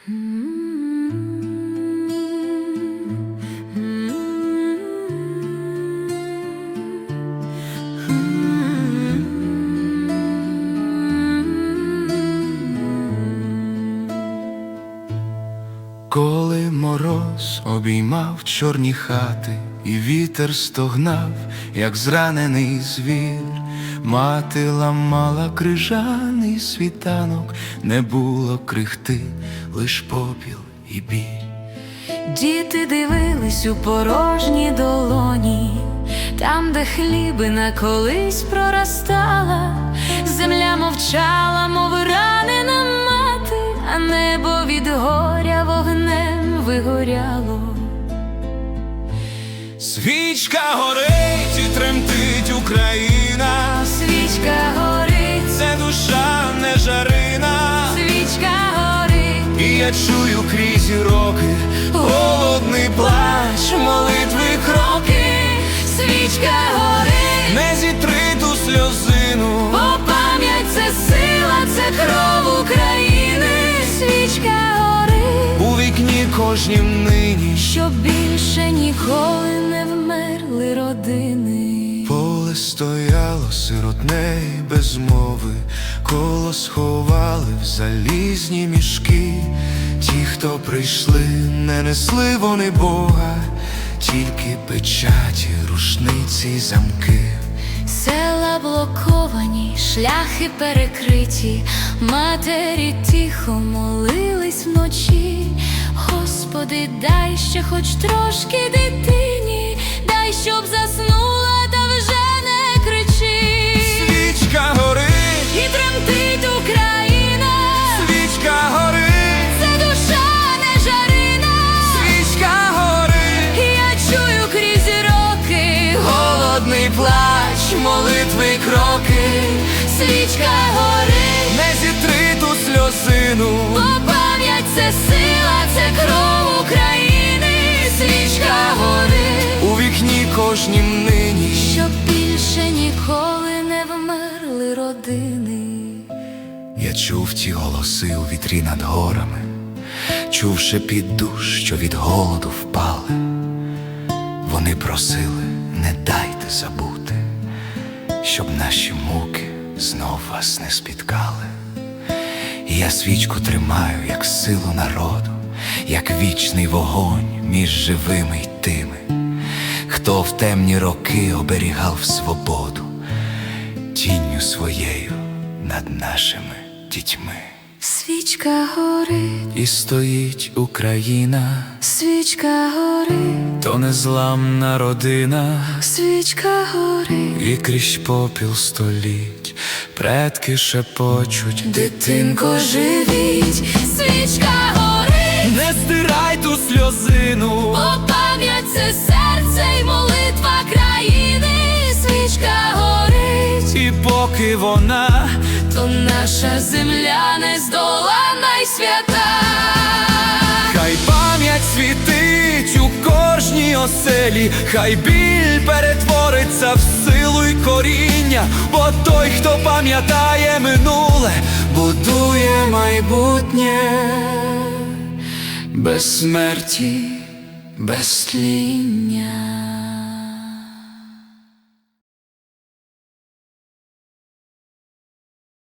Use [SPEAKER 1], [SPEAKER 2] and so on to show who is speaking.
[SPEAKER 1] Коли мороз обіймав чорні хати, і вітер стогнав, як зранений звір, мати ламала крижаний світанок, не було крихти, лиш попіл і біль.
[SPEAKER 2] Діти дивились у порожні долоні, там, де хлібина колись проростала, земля мовчала, мов ранена мати, а небо від горя вогнем вигоряло.
[SPEAKER 1] Свічка горить я чую крізь роки голодний плач, молитви кроки,
[SPEAKER 2] свічка горить,
[SPEAKER 1] не зітри ту сльозину.
[SPEAKER 2] бо пам'ять це сила, це кров України. Свічка горить.
[SPEAKER 1] У вікні кожнім нині
[SPEAKER 2] Щоб більше ніколи не вмерли родини.
[SPEAKER 1] поле стояло сиротне й без мови, коло сховали в залізні мішки. Ті, хто прийшли, не несли вони Бога, тільки печаті, рушниці замки.
[SPEAKER 2] Села блоковані, шляхи перекриті, матері тихо молились вночі. Господи, дай ще хоч трошки дитині, дай, щоб заснула,
[SPEAKER 1] молитви й кроки.
[SPEAKER 2] свічка горить,
[SPEAKER 1] Не зітри ту сльозину.
[SPEAKER 2] бо пам'ять це сила, це кров України, свічка горить,
[SPEAKER 1] У вікні кожнім нині
[SPEAKER 2] щоб більше ніколи не вмерли родини.
[SPEAKER 1] Я чув ті голоси у вітрі над горами, чув шепіт душ, що від голоду впали. Вони просили, не дайте забути, щоб наші муки знов вас не спіткали. І я свічку тримаю, як силу народу, як вічний вогонь між живими й тими, хто в темні роки оберігав свободу, тінню своєю над нашими дітьми.
[SPEAKER 2] Свічка горить,
[SPEAKER 1] І стоїть Україна,
[SPEAKER 2] свічка горить,
[SPEAKER 1] то незламна родина,
[SPEAKER 2] свічка горить,
[SPEAKER 1] і крізь попіл століть, предки шепочуть,
[SPEAKER 2] дитинко живіть, свічка горить.
[SPEAKER 1] не стирай ту сльозину,
[SPEAKER 2] Бо пам'ять це серце й молитва країни, свічка горить,
[SPEAKER 1] і поки вона
[SPEAKER 2] наша земля не здолана й свята.
[SPEAKER 1] Хай пам'ять світить у кожній оселі, хай біль перетвориться в силу й коріння, бо той, хто пам'ятає минуле, будує майбутнє без смерті, без
[SPEAKER 2] Тління.